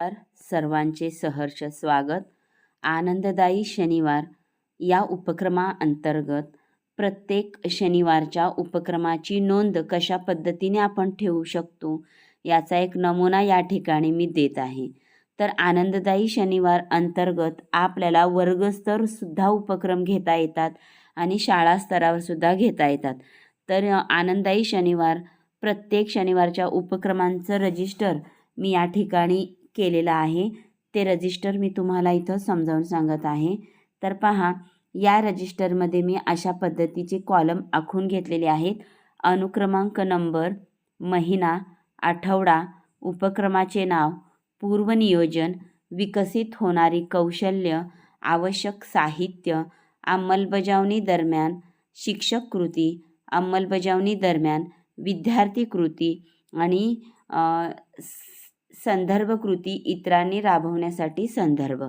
सर्वांचे सहर्ष स्वागत. आनंददायी शनिवार. या उपक्रमाअंतर्गत प्रत्येक शनिवारच्या उपक्रमाची नोंद कशा पद्धतीने आपण ठेवू शकतो याचा एक नमुना या ठिकाणी मी देत आहे. तर आनंददायी शनिवार अंतर्गत आपल्याला वर्गस्तरसुद्धा उपक्रम घेता येतात आणि शाळा स्तरावरसुद्धा घेता येतात. तर आनंददायी शनिवार. प्रत्येक शनिवारच्या उपक्रमांचं रजिस्टर मी या ठिकाणी केलेलं आहे. ते रजिस्टर मी तुम्हाला इथं समजावून सांगत आहे. तर पहा या रजिस्टरमध्ये मी अशा पद्धतीचे कॉलम आखून घेतलेले आहेत. अनुक्रमांक नंबर महिना आठवडा उपक्रमाचे नाव पूर्वनियोजन विकसित होणारी कौशल्य आवश्यक साहित्य अंमलबजावणी दरम्यान शिक्षक कृती अंमलबजावणी दरम्यान विद्यार्थी कृती आणि संदर्भ कृती इतरांनी राबवण्यासाठी संदर्भ.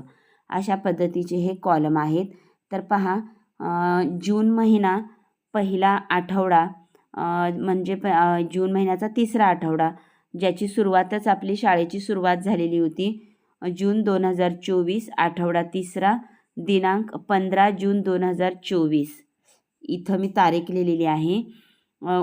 अशा पद्धतीचे हे कॉलम आहेत. तर पहा जून महिना पहिला आठवडा म्हणजे प जून महिन्याचा तिसरा आठवडा ज्याची सुरुवातच आपली शाळेची सुरुवात झालेली होती. जून दोन हजार चोवीस आठवडा तिसरा दिनांक पंधरा जून दोन हजार चोवीस. इथं मी तारीख लिहिलेली आहे.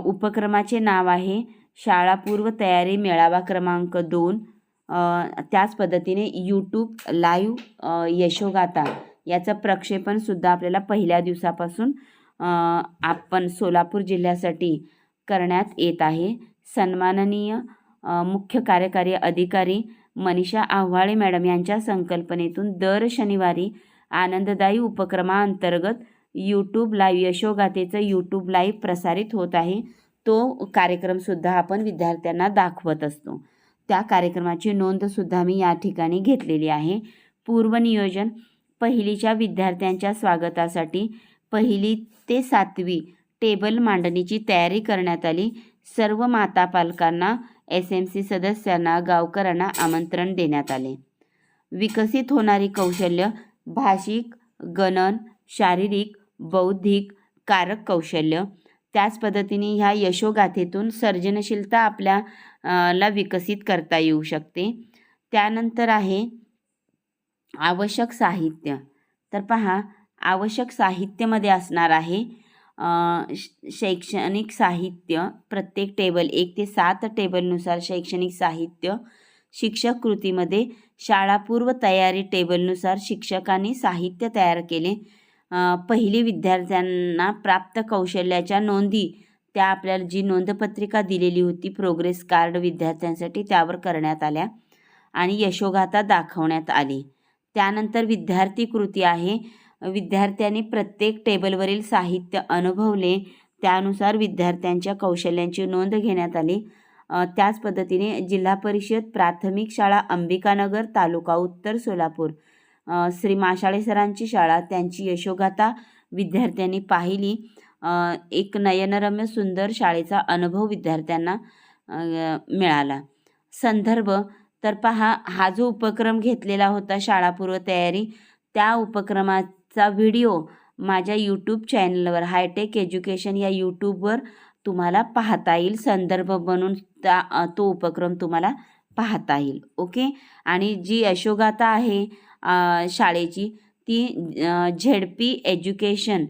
उपक्रमाचे नाव आहे शाळापूर्व तयारी मेळावा क्रमांक दोन त्याच पद्धतीने यूट्यूब लाईव्ह यशोगाथा याचं प्रक्षेपणसुद्धा आपल्याला पहिल्या दिवसापासून आपण सोलापूर जिल्ह्यासाठी करण्यात येत आहे. सन्माननीय मुख्य कार्यकारी अधिकारी मनीषा आव्हाळे मॅडम यांच्या संकल्पनेतून दर शनिवारी आनंददायी उपक्रमाअंतर्गत यूट्यूब लाईव्ह यशोगाथेचं यूट्यूब लाईव्ह प्रसारित होत आहे. तो कार्यक्रमसुद्धा आपण विद्यार्थ्यांना दाखवत असतो. त्या कार्यक्रमाची नोंदसुद्धा मी या ठिकाणी घेतलेली आहे. पूर्वनियोजन पहिलीच्या विद्यार्थ्यांच्या स्वागतासाठी पहिली ते सातवी टेबल मांडणीची तयारी करण्यात आली. सर्व माता पालकांना एस एम सी सदस्यांना गावकऱ्यांना आमंत्रण देण्यात आले. विकसित होणारी कौशल्य भाषिक गणन शारीरिक बौद्धिक कारक कौशल्य. त्याच पद्धतीने ह्या यशोगाथेतून सर्जनशीलता आपल्या ला विकसित करता येऊ शकते. त्यानंतर आहे आवश्यक साहित्य. तर पहा आवश्यक साहित्यामध्ये असणार आहे शैक्षणिक साहित्य प्रत्येक टेबल एक ते सात टेबलनुसार शैक्षणिक साहित्य शिक्षक कृतीमध्ये शाळापूर्व तयारी टेबलनुसार शिक्षकांनी साहित्य तयार केले. पहिली विद्यार्थ्यांना प्राप्त कौशल्याच्या नोंदी त्या आपल्याला जी नोंदपत्रिका दिलेली होती प्रोग्रेस कार्ड विद्यार्थ्यांसाठी त्यावर करण्यात आल्या आणि यशोगाथा दाखवण्यात आली. त्यानंतर विद्यार्थी कृती आहे. विद्यार्थ्यांनी प्रत्येक टेबलवरील साहित्य अनुभवले. त्यानुसार विद्यार्थ्यांच्या कौशल्यांची नोंद घेण्यात आली. त्याच पद्धतीने जिल्हा परिषद प्राथमिक शाळा अंबिकानगर तालुका उत्तर सोलापूर. श्री माशाळे सरांची शाळा त्यांची यशोगाथा विद्यार्थ्यांनी पाहिली. एक नयनरम्य सुंदर शाळेचा अनुभव विद्यार्थ्यांना मिळाला. संदर्भ तर पहा हा जो उपक्रम घेतलेला होता शाळापूर्व तयारी त्या उपक्रमाचा व्हिडिओ माझ्या यूट्यूब चॅनलवर हायटेक एज्युकेशन या यूट्यूबवर तुम्हाला पाहता येईल. संदर्भ बनून त्या तो उपक्रम तुम्हाला पाहता येईल. ओके? आणि जी यशोगाथा आहे शाळेची ती झेडपी एज्युकेशन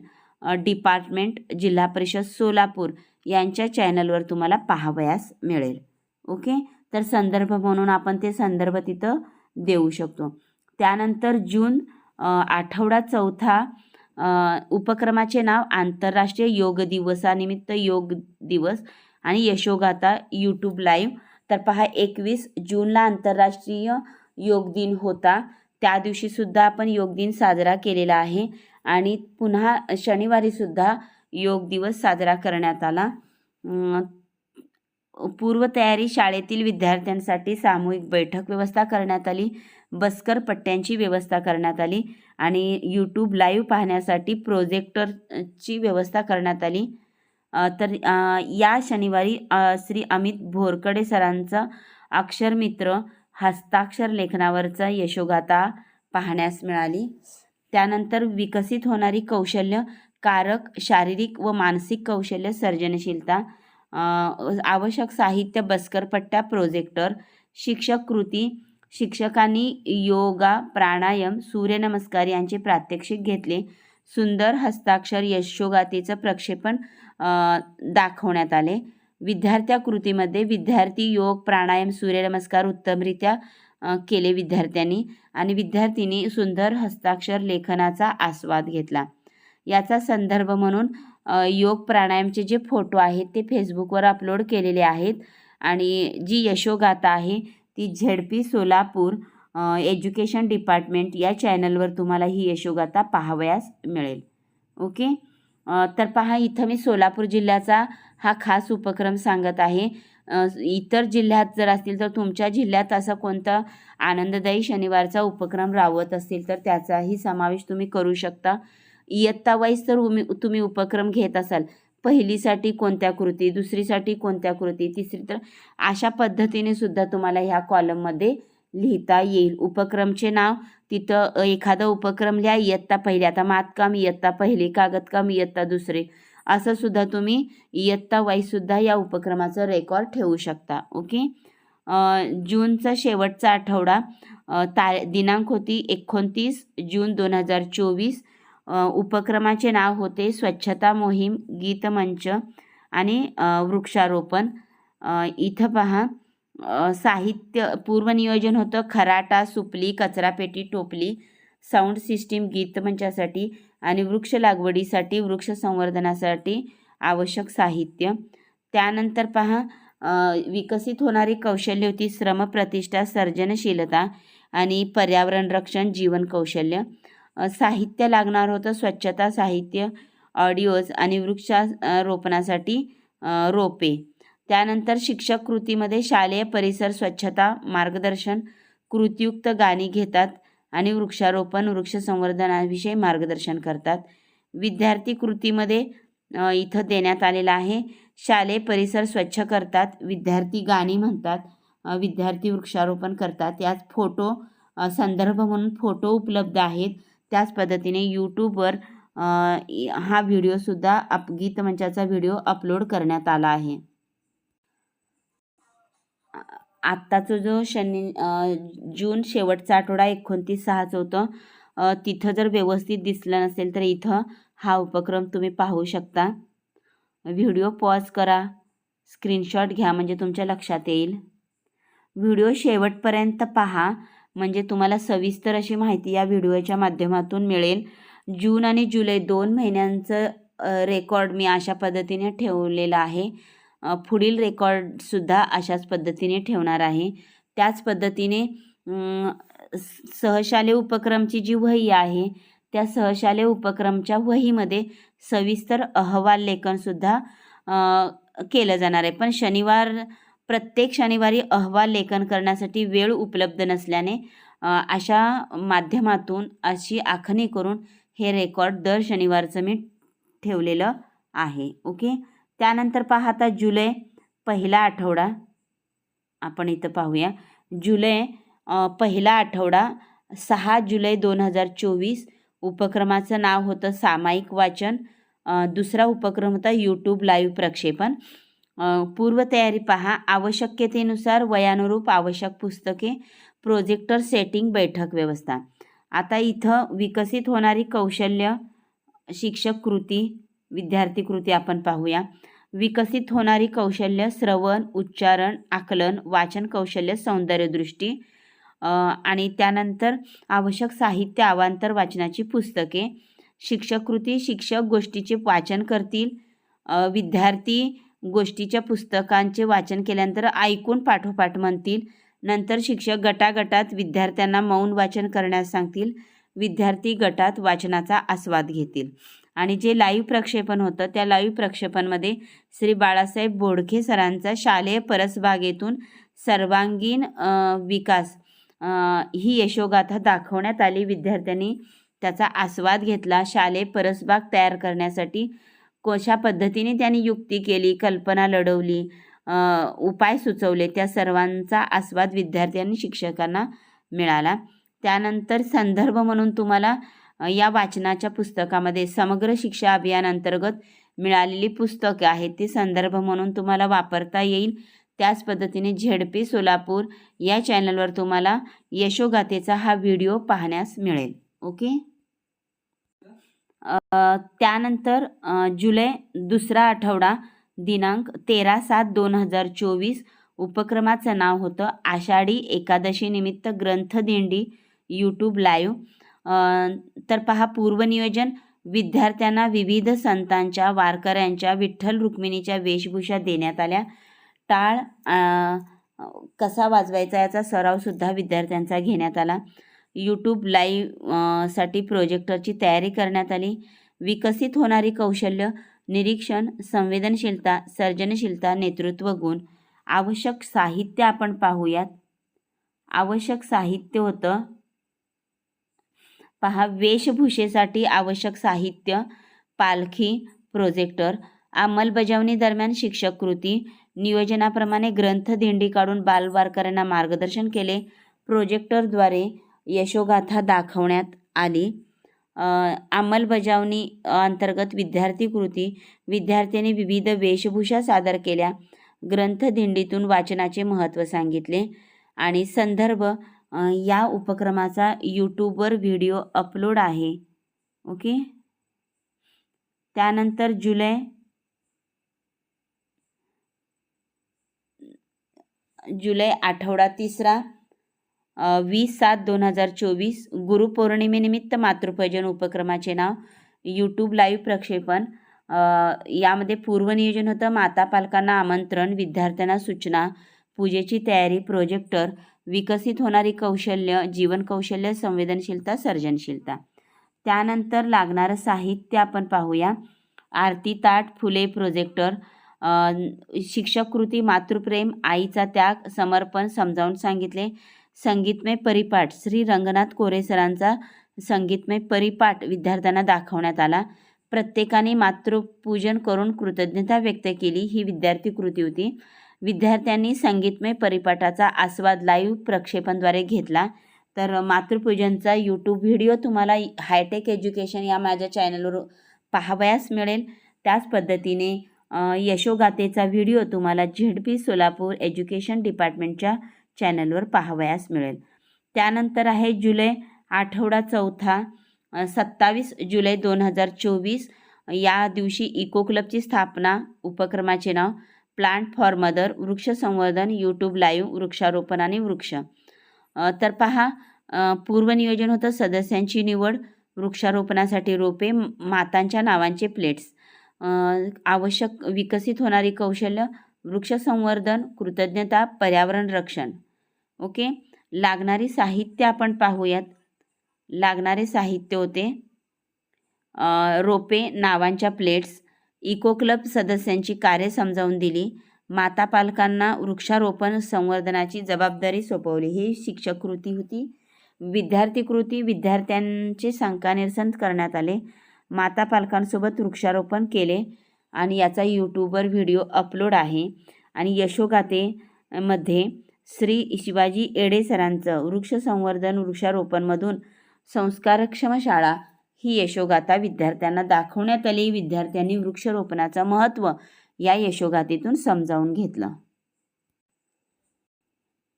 डिपार्टमेंट जिल्हा परिषद सोलापूर यांच्या चॅनलवर तुम्हाला पाहावयास मिळेल. ओके? तर संदर्भ म्हणून आपण ते संदर्भ तिथं देऊ शकतो. त्यानंतर जून आठवडा चौथा उपक्रमाचे नाव आंतरराष्ट्रीय योग दिवसानिमित्त योग दिवस आणि यशोगाथा यूट्यूब लाईव्ह तर पहा एकवीस जूनला आंतरराष्ट्रीय योग दिन होता. त्या दिवशीसुद्धा आपण योग दिन साजरा केलेला आहे. आणि पुन्हा शनिवारीसुद्धा योग दिवस साजरा करण्यात आला. पूर्वतयारी शाळेतील विद्यार्थ्यांसाठी सामूहिक बैठक व्यवस्था करण्यात आली. बसकर पट्ट्यांची व्यवस्था करण्यात आली आणि यूट्यूब लाईव्ह पाहण्यासाठी प्रोजेक्टरची व्यवस्था करण्यात आली. तर या शनिवारी श्री अमित भोरकडे सरांचा अक्षरमित्र हस्ताक्षर लेखनावरचा यशोगाथा पाहण्यास मिळाली. त्यानंतर विकसित होणारी कौशल्य कारक शारीरिक व मानसिक कौशल्य सर्जनशीलता आवश्यक साहित्य बस्करपट्ट्या प्रोजेक्टर शिक्षक कृती शिक्षकांनी योगा प्राणायाम सूर्यनमस्कार यांचे प्रात्यक्षिक घेतले. सुंदर हस्ताक्षर यशोगाथेचं प्रक्षेपण दाखवण्यात आले. विद्यार्थ्या कृतीमध्ये विद्यार्थी योग प्राणायाम सूर्यनमस्कार उत्तमरित्या केले विद्यार्थ्यांनी आणि विद्यार्थ्यांनी सुंदर हस्ताक्षर लेखनाचा आस्वाद घेतला. याचा संदर्भ म्हणून योग प्राणायामचे जे फोटो आहेत ते फेसबुकवर अपलोड केलेले आहेत आणि जी यशोगाथा आहे ती झेडपी सोलापूर एज्युकेशन डिपार्टमेंट या चॅनलवर तुम्हाला ही यशोगाथा पाहावयास मिळेल. ओके? तर पहा इथं मी सोलापूर जिल्ह्याचा हा खास उपक्रम सांगत आहे. इतर जिल्ह्यात जर असतील तर तुमच्या जिल्ह्यात असा कोणता आनंददायी शनिवारचा उपक्रम राबवत असतील तर त्याचाही समावेश तुम्ही करू शकता. इयत्ता वाईज तर उमी तुम्ही उपक्रम घेत असाल. पहिलीसाठी कोणत्या कृती दुसरीसाठी कोणत्या कृती तिसरी तर अशा पद्धतीने सुद्धा तुम्हाला ह्या कॉलममध्ये लिहिता येईल. उपक्रमचे नाव तिथं एखादा उपक्रम लिहा इयत्ता पहिली. आता मातकाम इयत्ता पहिली. कागदकाम इयत्ता दुसरी. असं सुद्धा तुम्ही इयत्ता वाईजसुद्धा या उपक्रमाचं रेकॉर्ड ठेवू शकता ओके जूनचा शेवटचा आठवडा ता दिनांक होती एकोणतीस जून दोन हजार चोवीस. उपक्रमाचे नाव होते स्वच्छता मोहीम गीतमंच आणि वृक्षारोपण. इथं पहा साहित्य पूर्वनियोजन होतं खराटा सुपली कचरापेटी टोपली साऊंड सिस्टीम गीतमंचासाठी. आणि वृक्ष लागवडीसाठी वृक्ष संवर्धनासाठी आवश्यक साहित्य. त्यानंतर पहा विकसित होणारी कौशल्य होती श्रम प्रतिष्ठा सर्जनशीलता आणि पर्यावरण रक्षण जीवन कौशल्य. साहित्य लागणार होतं स्वच्छता साहित्य ऑडिओज आणि वृक्षा रोपणासाठी रोपे. त्यानंतर शिक्षक कृतीमध्ये शालेय परिसर स्वच्छता मार्गदर्शन कृतीयुक्त गाणी घेतात. आणि वृक्षारोपण वृक्ष संवर्धनाविषयी मार्गदर्शन करतात. विद्यार्थी कृतीमध्ये इथं देण्यात आलेलं आहे. शालेय परिसर स्वच्छ करतात. विद्यार्थी गाणी म्हणतात. विद्यार्थी वृक्षारोपण करतात. यात फोटो संदर्भ म्हणून फोटो उपलब्ध आहेत. त्याच पद्धतीने यूट्यूबवर हा व्हिडिओसुद्धा अप गीतमंचाचा व्हिडिओ अपलोड करण्यात आला आहे. आत्ताचा जो शनी जून शेवटचा आठवडा एकोणतीस सहाचं होतं तिथं जर व्यवस्थित दिसलं नसेल तर इथं हा उपक्रम तुम्ही पाहू शकता. व्हिडिओ पॉज करा स्क्रीनशॉट घ्या म्हणजे तुमच्या लक्षात येईल. व्हिडिओ शेवटपर्यंत पहा म्हणजे तुम्हाला सविस्तर अशी माहिती या व्हिडिओच्या माध्यमातून मिळेल. जून आणि जुलै दोन महिन्यांचं रेकॉर्ड मी अशा पद्धतीने ठेवलेलं आहे. पुढील रेकॉर्डसुद्धा अशाच पद्धतीने ठेवणार आहे. त्याच पद्धतीने सहशाले उपक्रमची जी वही आहे त्या सहशाले उपक्रमच्या वहीमध्ये सविस्तर अहवाल लेखनसुद्धा केलं जाणार आहे. पण शनिवार प्रत्येक शनिवारी अहवाल लेखन करण्यासाठी वेळ उपलब्ध नसल्याने अशा माध्यमातून अशी आखणी करून हे रेकॉर्ड दर शनिवारचं मी ठेवलेलं आहे. ओके? त्यानंतर पहा आता जुलै पहिला आठवडा. आपण इथं पाहूया. जुलै पहिला आठवडा सहा जुलै दोन हजार चोवीस. उपक्रमाचं नाव होतं सामायिक वाचन. दुसरा उपक्रम होता यूट्यूब लाईव्ह प्रक्षेपण. पूर्वतयारी पहा. आवश्यकतेनुसार वयानुरूप आवश्यक पुस्तके प्रोजेक्टर सेटिंग बैठक व्यवस्था. आता इथं विकसित होणारी कौशल्य शिक्षक कृती विद्यार्थी कृती आपण पाहूया. विकसित होणारी कौशल्य श्रवण उच्चारण आकलन वाचन कौशल्य सौंदर्यदृष्टी आणि त्यानंतर आवश्यक साहित्य अवांतर वाचनाची पुस्तके. शिक्षक कृती शिक्षक गोष्टीचे वाचन करतील. विद्यार्थी गोष्टीच्या पुस्तकांचे वाचन केल्यानंतर ऐकून पाठोपाठ म्हणतील. नंतर शिक्षक गटागटात विद्यार्थ्यांना मौन वाचन करण्यास सांगतील. विद्यार्थी गटात वाचनाचा आस्वाद घेतील. आणि जे लाईव्ह प्रक्षेपण होतं त्या लाईव्ह प्रक्षेपणमध्ये श्री बाळासाहेब बोडखे सरांचा शालेय परसबागेतून सर्वांगीण विकास ही यशोगाथा दाखवण्यात आली. विद्यार्थ्यांनी त्याचा आस्वाद घेतला. शालेय परसबाग तयार करण्यासाठी कशा पद्धतीने त्यांनी युक्ती केली कल्पना लढवली उपाय सुचवले त्या सर्वांचा आस्वाद विद्यार्थ्यांनी शिक्षकांना मिळाला. त्यानंतर संदर्भ म्हणून तुम्हाला या वाचनाच्या पुस्तकामध्ये समग्र शिक्षा अभियान अंतर्गत मिळालेली पुस्तकं आहेत. ती संदर्भ म्हणून तुम्हाला वापरता येईल. त्याच पद्धतीने झेडपी सोलापूर या चॅनलवर तुम्हाला यशोगाथेचा हा व्हिडिओ पाहण्यास मिळेल. ओके? त्यानंतर जुलै दुसरा आठवडा दिनांक तेरा सात दोन हजार चोवीस उपक्रमाचं नाव होतं आषाढी एकादशी निमित्त ग्रंथदिंडी यूट्यूब लाईव्ह तर पहा पूर्वनियोजन विद्यार्थ्यांना विविध संतांच्या वारकऱ्यांच्या विठ्ठल रुक्मिणीच्या वेशभूषा देण्यात आल्या. टाळ कसा वाजवायचा याचा सरावसुद्धा विद्यार्थ्यांचा घेण्यात आला. यूट्यूब लाईव्हसाठी प्रोजेक्टरची तयारी करण्यात आली. विकसित होणारी कौशल्य निरीक्षण संवेदनशीलता सर्जनशीलता नेतृत्व गुण. आवश्यक साहित्य आपण पाहूयात. आवश्यक साहित्य होतं पहा वेशभूषेसाठी आवश्यक साहित्य पालखी प्रोजेक्टर अंमलबजावणी दरम्यान शिक्षक कृती नियोजनाप्रमाणे ग्रंथदिंडी काढून बालवारकऱ्यांना मार्गदर्शन केले. प्रोजेक्टरद्वारे यशोगाथा दाखवण्यात आली. अंमलबजावणी अंतर्गत विद्यार्थी कृती विद्यार्थ्यांनी विविध वेशभूषा सादर केल्या. ग्रंथदिंडीतून वाचनाचे महत्त्व सांगितले आणि संदर्भ या उपक्रमाचा यूट्यूबवर व्हिडिओ अपलोड आहे. ओके त्यानंतर जुलै जुलै आठवडा तिसरा वीस सात दोन हजार चोवीस गुरुपौर्णिमेनिमित्त मातृपयजन उपक्रमाचे नाव यूट्यूब लाईव्ह प्रक्षेपण. यामध्ये पूर्वनियोजन होतं माता पालकांना आमंत्रण विद्यार्थ्यांना सूचना पूजेची तयारी प्रोजेक्टर विकसित होणारी कौशल्य जीवन कौशल्य संवेदनशीलता सर्जनशीलता. त्यानंतर लागणारं साहित्य आपण पाहूया. आरती ताट फुले प्रोजेक्टर शिक्षक कृती मातृप्रेम आईचा त्याग समर्पण समजावून सांगितले. संगीतमय परिपाठ श्री रंगनाथ कोरे सरांचा संगीतमय परिपाठ विद्यार्थ्यांना दाखवण्यात आला. प्रत्येकाने मातृपूजन करून कृतज्ञता व्यक्त केली. ही विद्यार्थी कृती होती. विद्यार्थ्यांनी संगीतमय परिपाठाचा आस्वाद लाईव्ह प्रक्षेपणद्वारे घेतला. तर मातृपूजनचा यूट्यूब व्हिडिओ तुम्हाला हायटेक एज्युकेशन या माझ्या चॅनलवर पाहावयास मिळेल. त्याच पद्धतीने यशोगातेचा यशोगाथेचा व्हिडिओ तुम्हाला झेडपी सोलापूर एज्युकेशन डिपार्टमेंटच्या चॅनलवर पाहावयास मिळेल. त्यानंतर आहे जुलै आठवडा चौथा सत्तावीस जुलै दोन हजार चोवीस. या दिवशी इको क्लबची स्थापना उपक्रमाचे नाव प्लांट फॉर मदर वृक्ष संवर्धन यूट्यूब लाईव्ह वृक्षारोपण आणि वृक्ष. तर पहा पूर्वनियोजन होतं सदस्यांची निवड वृक्षारोपणासाठी रोपे मातांच्या नावांचे प्लेट्स आवश्यक विकसित होणारी कौशल्य वृक्ष संवर्धन कृतज्ञता पर्यावरण रक्षण. ओके? लागणारी साहित्य आपण पाहूयात. लागणारे साहित्य होते रोपे नावांच्या प्लेट्स इको क्लब सदस्यांची कार्य समजावून दिली. माता पालकांना वृक्षारोपण संवर्धनाची जबाबदारी सोपवली. ही शिक्षक कृती होती. विद्यार्थी कृती विद्यार्थ्यांचे शंका निरसन करण्यात आले. माता पालकांसोबत वृक्षारोपण केले आणि याचा यूट्यूबवर व्हिडिओ अपलोड आहे. आणि यशोगातेमध्ये श्री शिवाजी येडे सरांचं वृक्ष संवर्धन वृक्षारोपणमधून संस्कारक्षम शाळा ही यशोगाथा विद्यार्थ्यांना दाखवण्यात आली. विद्यार्थ्यांनी वृक्षरोपणाचं महत्त्व या यशोगाथेतून समजावून घेतलं.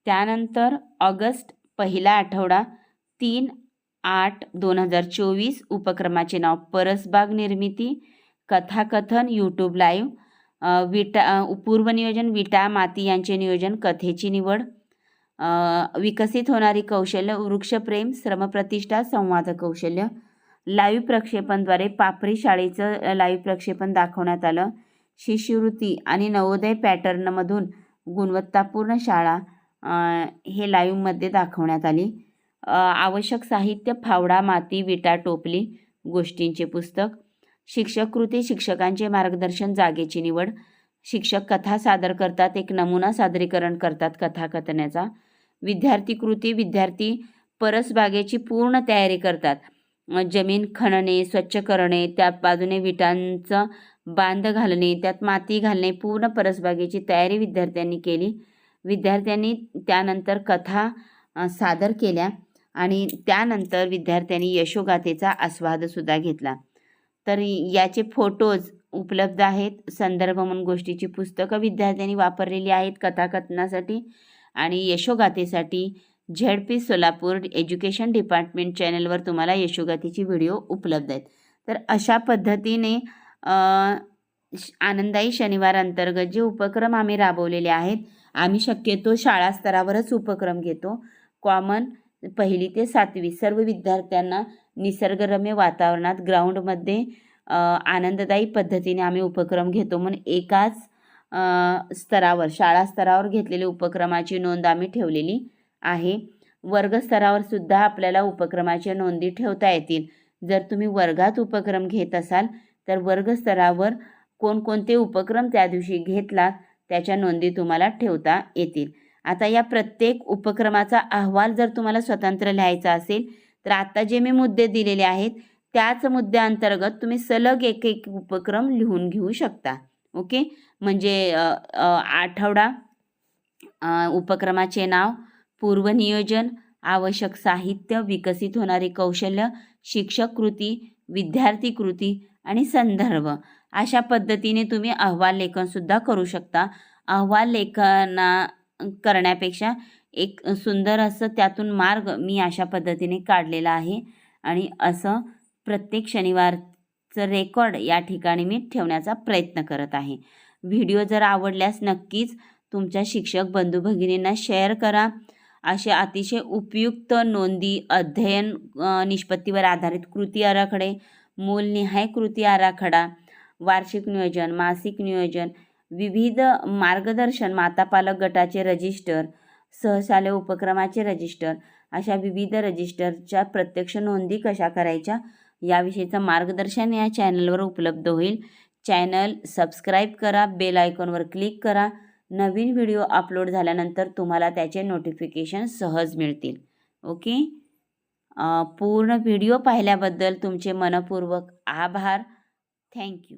त्यानंतर ऑगस्ट पहिला आठवडा तीन आठ दोन हजार चोवीस उपक्रमाचे नाव परसबाग निर्मिती कथाकथन यूट्यूब लाईव्ह विटा पूर्वनियोजन विटा माती यांचे नियोजन कथेची निवड विकसित होणारी कौशल्य वृक्षप्रेम श्रमप्रतिष्ठा संवाद कौशल्य लाईव्ह प्रक्षेपणद्वारे पापरी शाळेचं लाईव्ह प्रक्षेपण दाखवण्यात आलं. शिष्यवृत्ती आणि नवोदय पॅटर्नमधून गुणवत्तापूर्ण शाळा हे लाईव्हमध्ये दाखवण्यात आली. आवश्यक साहित्य फावडा माती विटा टोपली गोष्टींचे पुस्तक शिक्षक कृती शिक्षकांचे मार्गदर्शन जागेची निवड शिक्षक कथा सादर करतात एक नमुना सादरीकरण करतात कथाकथनाचा विद्यार्थी कृती विद्यार्थी परसबागेची पूर्ण तयारी करतात. जमीन खणणे स्वच्छ करणे त्या बाजूने विटांचं बांध घालणे त्यात माती घालणे पूर्ण परसबागेची तयारी विद्यार्थ्यांनी केली. विद्यार्थ्यांनी त्यानंतर कथा सादर केल्या आणि त्यानंतर विद्यार्थ्यांनी यशोगाथेचा आस्वादसुद्धा घेतला. तर याचे फोटोज उपलब्ध आहेत. संदर्भ म्हणून गोष्टीची पुस्तकं विद्यार्थ्यांनी वापरलेली आहेत कथाकथनासाठी आणि यशोगाथेसाठी. Z P Solapur education department चॅनलवर तुम्हाला यशोगाथेची व्हिडिओ उपलब्ध आहेत. तर अशा पद्धतीने श- आनंदाई शनिवार अंतर्गत जे उपक्रम आम्ही राबवलेले आहेत आम्ही शक्यतो शाळा स्तरावरच उपक्रम घेतो. कॉमन पहिली ते सातवी सर्व विद्यार्थ्यांना निसर्गरम्य वातावरणात ग्राउंडमध्ये आनंददायी पद्धतीने आम्ही उपक्रम घेतो म्हणून एकाच स्तरावर शाळा स्तरावर घेतलेले उपक्रमाची नोंद आम्ही ठेवलेली. आहे. वर्गस्तरावर सुद्धा आपल्याला उपक्रमाच्या नोंदी ठेवता येतील. जर तुम्ही वर्गात उपक्रम घेत असाल तर वर्गस्तरावर कोणकोणते उपक्रम त्या दिवशी घेतलात त्याच्या नोंदी तुम्हाला ठेवता येतील. आता या प्रत्येक उपक्रमाचा अहवाल जर तुम्हाला स्वतंत्र लिहायचा असेल तर आता जे मी मुद्दे दिलेले आहेत त्याच मुद्द्याअंतर्गत तुम्ही सलग एक एक उपक्रम लिहून घेऊ शकता. ओके? म्हणजे आठवडा उपक्रमाचे नाव पूर्वनियोजन आवश्यक साहित्य विकसित होणारे कौशल्य शिक्षक कृती विद्यार्थी कृती आणि संदर्भ. अशा पद्धतीने तुम्ही अहवाल लेखनसुद्धा करू शकता. अहवाल लेखना करण्यापेक्षा एक सुंदर असं त्यातून मार्ग मी अशा पद्धतीने काढलेला आहे. आणि असं प्रत्येक शनिवारचं रेकॉर्ड या ठिकाणी मी ठेवण्याचा प्रयत्न करत आहे. व्हिडिओ जर आवडल्यास नक्कीच तुमच्या शिक्षक बंधू भगिनींना शेअर करा. असे अतिशय उपयुक्त नोंदी अध्ययन निष्पत्तीवर आधारित कृती आराखडे मूलनिहाय कृती आराखडा वार्षिक नियोजन मासिक नियोजन विविध मार्गदर्शन माता पालक गटाचे रजिस्टर सहशालेय उपक्रमाचे रजिस्टर अशा विविध रजिस्टरच्या प्रत्यक्ष नोंदी कशा करायच्या याविषयीचं मार्गदर्शन या चॅनलवर उपलब्ध होईल. चॅनल सबस्क्राईब करा बेल आयकॉनवर क्लिक करा. नवीन व्हिडिओ अपलोड झाल्यानंतर तुम्हाला त्याचे नोटिफिकेशन सहज मिळतील. ओके पूर्ण व्हिडिओ पाहिल्याबद्दल तुमचे मनपूर्वक आभार. थँक्यू